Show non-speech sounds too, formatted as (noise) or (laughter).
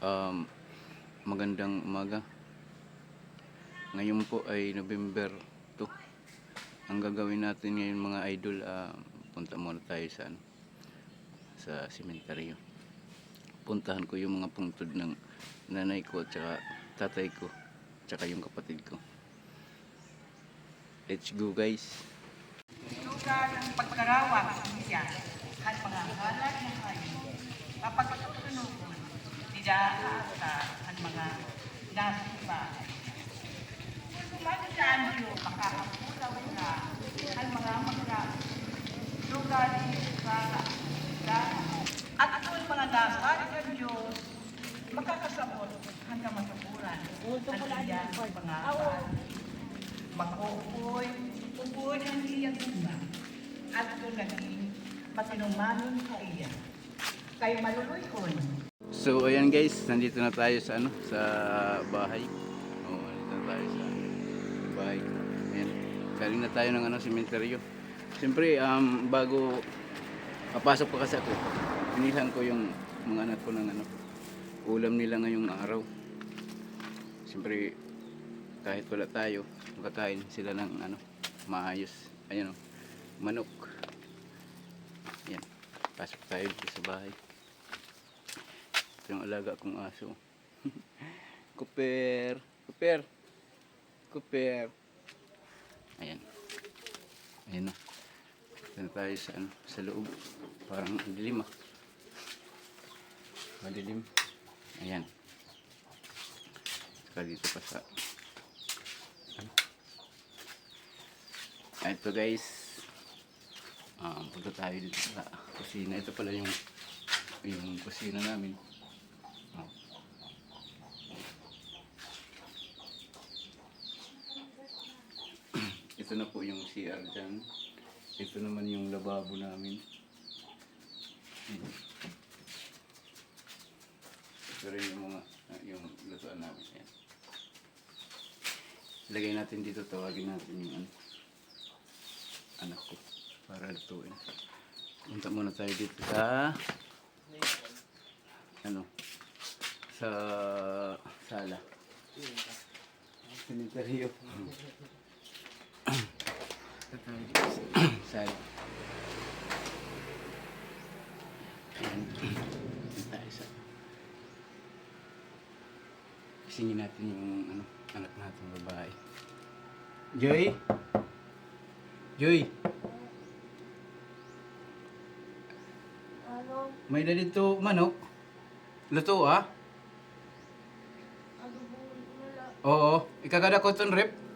Um, magandang umaga. Ngayon po ay November 2. Ang gagawin natin ngayon mga idol, ah, punta muna tayo sa ano, sa sementeryo. Puntahan ko yung mga pungtod ng nanay ko at saka tatay ko, at saka yung kapatid ko. Let's go guys. lugar ng pagkarawang siya at mga nidaasa ang mga nasipa. Kung kumadaan niyo, makakapulaw na ang mga mga lugar sa at kung mga nasa ng Diyos, makakasabot hanggang matukuran ang iyang pangalan makukuy, upuan ang iyang bunga, at kung naging matinumanin ka iya. Kay maluluyon, So ayan guys, nandito na tayo sa ano, sa bahay. Oo, nandito na tayo sa bahay. Ayan. Galing na tayo ng ano, sementeryo. Siyempre, um, bago papasok pa kasi ako, pinihan ko yung mga anak ko ng ano, ulam nila ngayong araw. Siyempre, kahit wala tayo, makakain sila ng ano, maayos. Ayan o, manok. Ayan, pasok tayo dito sa bahay. Yung alaga kong aso. (laughs) Cooper. Cooper. Cooper. Ayan. Ayan na. Ito na tayo sa, ano, sa loob. Parang dilim ah. Madilim. Ayan. Saka dito pa sa ano. Ah, Ito guys. Um, punta tayo dito sa kusina. Ito pala yung yung kusina namin. Na po yung CR dyan. Ito naman yung lababo namin. Hmm. Ito rin yung mga ah, yung lutuan namin. Ayan. Lagay natin dito, tawagin natin yung ano, anak ko para lutuin. Punta muna tayo dito sa ano sa sala. Cementerio. (laughs) Punta tayo sala. Ayan. Punta tayo sa Isingin natin yung ano, anak natin babae. Joy? Joy? Ano? May dito manok. Luto ah? Ano? Oo. Ikagada ko itong rep.